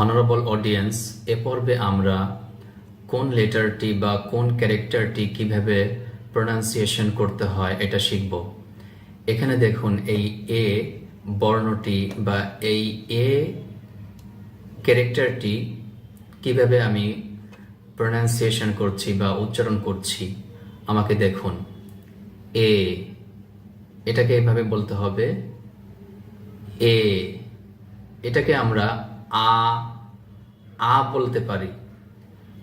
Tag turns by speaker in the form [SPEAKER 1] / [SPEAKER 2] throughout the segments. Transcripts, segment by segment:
[SPEAKER 1] Honourable audience এ পর্বে আমরা কোন লেটারটি বা কোন ক্যারেক্টারটি কীভাবে প্রোনাউন্সিয়েশন করতে হয় এটা শিখব। এখানে দেখুন এই এ বর্ণটি বা এই এ ক্যারেক্টারটি কীভাবে আমি প্রোনাউন্সিয়েশন করছি বা উচ্চারণ করছি, আমাকে দেখুন। এ এটাকে এভাবে বলতে হবে। এ এটাকে আমরা আ আ বলতে পারি।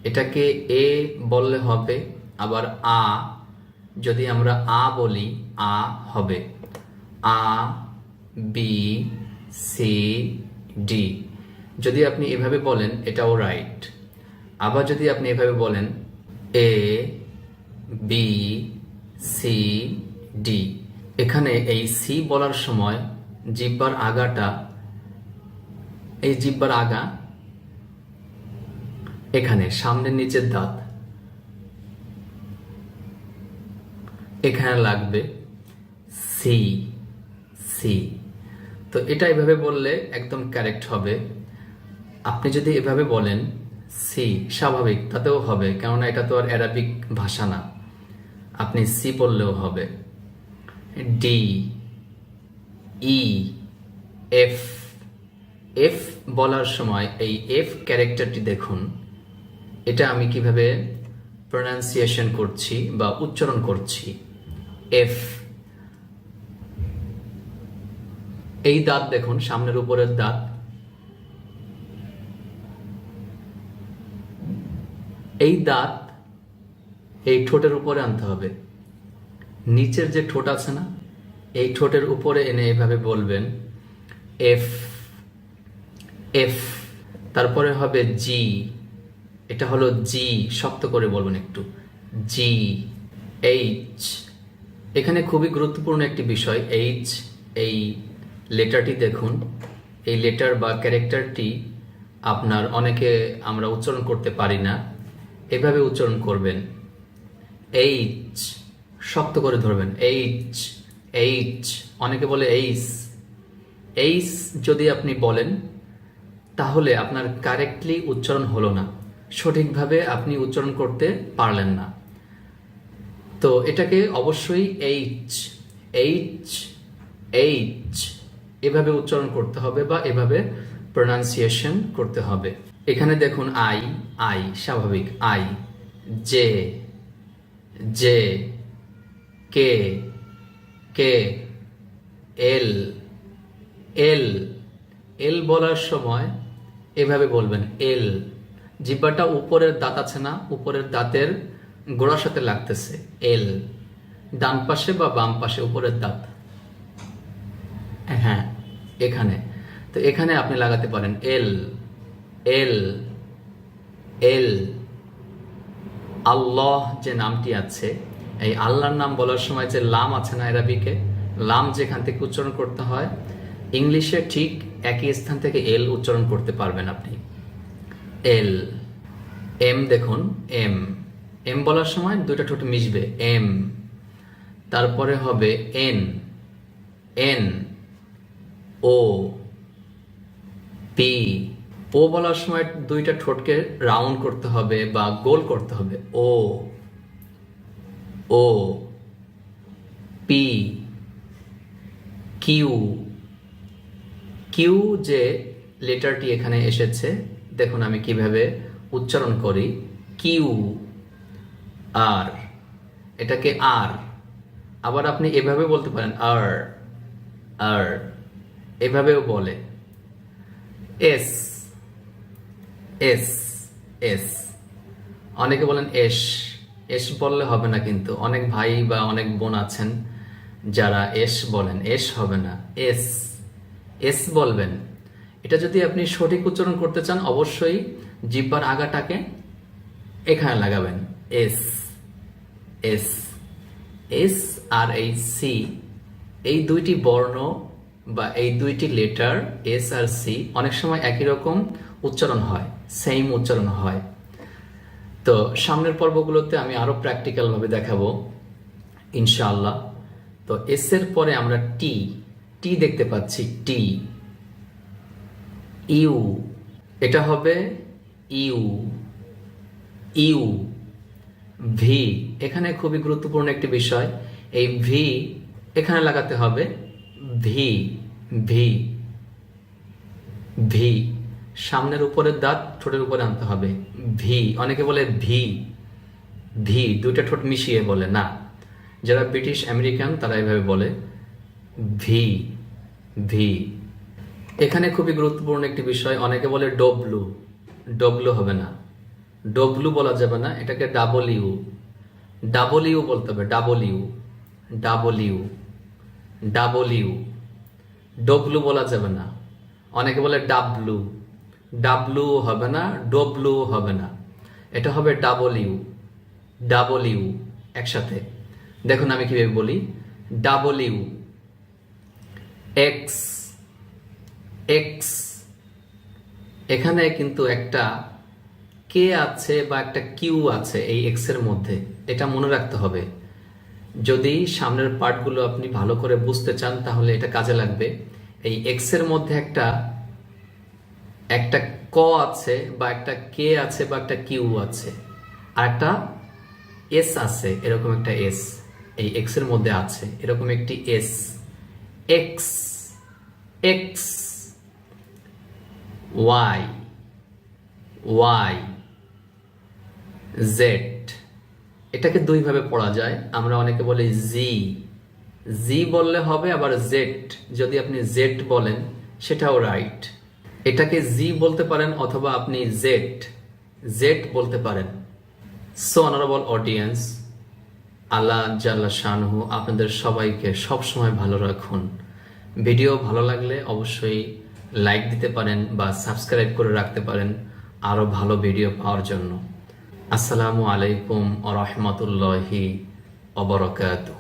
[SPEAKER 1] এটাকে এ বললে হবে, আবার আ যদি আমরা আ বলি, আ হবে। A, B, C, D. যদি আপনি এভাবে বলেন, এটাও রাইট। আবার যদি আপনি এভাবে বলেন, এ, বি, সি, ডি। এখানে এই সি বলার সময় জিব্বার আগাটা এই জিব্বার আগা, এখানে সামনের নিচের দাঁত, এখানে লাগবে সি সি তো এটা এভাবে বললে একদম কারেক্ট হবে। আপনি যদি এভাবে বলেন সি স্বাভাবিক, তাতেও হবে, কেননা এটা তো আর অ্যারাবিক ভাষা না। আপনি সি বললেও হবে। ডি ই এফ এফ বলার সময় এই এফ ক্যারেক্টারটি দেখুন। এটা আমি কীভাবে প্রোনাউন্সিয়েশন করছি বা উচ্চারণ করছি? এফ এই দাঁত দেখুন, সামনের উপরের দাঁত। এই দাঁত এই ঠোঁটের উপরে আনতে হবে। নিচের যে ঠোঁট আছে না, এই ঠোঁটের উপরে এনে এভাবে বলবেন এফ এফ তারপরে হবে জি এটা হলো জি শক্ত করে বলবেন একটু জি এইচ এখানে খুবই গুরুত্বপূর্ণ একটি বিষয় এইচ এই লেটারটি দেখুন, এই লেটার বা ক্যারেক্টারটি আপনার অনেকে আমরা উচ্চারণ করতে পারি না, এভাবে উচ্চারণ করবেন এইচ শক্ত করে ধরবেন এইচ এইচ অনেকে বলে এইস এইস যদি আপনি বলেন তাহলে আপনার কারেক্টলি উচ্চারণ হলো না। সঠিকভাবে আপনি উচ্চারণ করতে পারলেন না। তো এটাকে অবশ্যই এইচ এইচ এইচ এভাবে উচ্চারণ করতে হবে বা এভাবে প্রোনাউন্সিয়েশন করতে হবে। এখানে দেখুন আই আই স্বাভাবিক। I J J K K L L L বলার সময় এভাবে বলবেন, এল, জিব্বাটা উপরের দাঁত আছে না? উপরের দাঁতের গোড়ার সাথে লাগতেছে। এল, ডান পাশে বা বাম পাশে উপরের দাঁত? হ্যাঁ এখানে। তো এখানে আপনি লাগাতে পারেন, এল এল এল। আল্লাহ যে নামটি আছে, এই আল্লাহর নাম বলার সময় যে লাম আছে না এরাবিকে লাম যেখান থেকে উচ্চারণ করতে হয়, ইংলিশে ঠিক একই স্থান থেকে এল উচ্চারণ করতে পারবেন আপনি। এল এম দেখুন এম এম বলার সময় দুইটা ঠোঁট মিশবে এম তারপরে হবে N N O P O বলার সময় দুইটা ঠোঁটকে রাউন্ড করতে হবে বা গোল করতে হবে। O O P Q Q যে লেটারটি এখানে এসেছে, দেখুন আমি কীভাবে উচ্চারণ করি। কিউ, আর, এটাকে আর। আবার আপনি এভাবে বলতে পারেন, আর আর, এভাবেও বলে। S S S. অনেকে বলেন এস এস বললে হবে না কিন্তু। অনেক ভাই বা অনেক বোন আছেন যারা এস বলেন, এস হবে না, এস। এস বলবেন। এটা যদি আপনি সঠিক উচ্চারণ করতে চান, অবশ্যই জিব্বার আগাটাকে এখানে লাগাবেন। এস এস এস আর এই সি, এই দুইটি বর্ণ বা এই দুইটি লেটার, এস আর সি, অনেক সময় একই রকম উচ্চারণ হয়, সেম উচ্চারণ হয়। তো সামনের পর্বগুলোতে আমি আরও প্র্যাকটিক্যাল ভাবে দেখাবো, ইনশাআল্লাহ। তো এস এর পরে আমরা টি টি দেখতে পাচ্ছি টি ইউ। এটা হবে ইউ। ইউ। ভি এখানে খুবই গুরুত্বপূর্ণ একটি বিষয়। এই ভি এখানে লাগাতে হবে ভি ভি ভি সামনের উপরের দাঁত ঠোঁটের উপরে আনতে হবে ভি অনেকে বলে ভি ভি দুইটা ঠোঁট মিশিয়ে বলে না। যারা ব্রিটিশ আমেরিকান তারা এভাবে বলে। V V. এখানে খুবই গুরুত্বপূর্ণ একটি বিষয়, অনেকে বলে ডব্লু। ডব্লু হবে না। ডব্লু বলা যাবে না, এটাকে ডাবল ইউ ডাবল ইউ বলতে হবে double U double U double U W বলা যাবে না। অনেকে বলে ডাবলু। ডাবলু হবে না, ডব্লু হবে না। এটা হবে ডাবল ইউ ডাবল ইউ একসাথে। দেখুন আমি কীভাবে বলি। ডাবল ইউ এক্স এক্স এখানে কিন্তু একটা কে আছে বা একটা কিউ আছে এই এক্সের মধ্যে। এটা মনে রাখতে হবে। যদি সামনের পার্টগুলো আপনি ভালো করে বুঝতে চান, তাহলে এটা কাজে লাগবে। এই এক্সের মধ্যে একটা একটা ক আছে বা একটা কে আছে বা একটা কিউ আছে। আর একটা এস আছে, এরকম একটা এস এই এক্সের মধ্যে আছে, এরকম একটি S X X Y Y Z এটাকে দুইভাবে পড়া যায়। আমরা অনেকে বলি জি জি বললে হবে, আবার জেড যদি আপনি জেড বলেন, সেটাও রাইট এটাকে জি বলতে পারেন অথবা আপনি জেড জেড বলতে পারেন। সো অনারেবল অডিয়েন্স আল্লাহ জাল্লা শানহু আপনাদের সবাইকে সবসময় ভালো রাখুন। ভিডিও ভালো লাগলে অবশ্যই লাইক দিতে পারেন বা সাবস্ক্রাইব করে রাখতে পারেন আরও ভালো ভিডিও পাওয়ার জন্য। আসসালামু আলাইকুম রহমতুল্লাহি অবরকাতুহ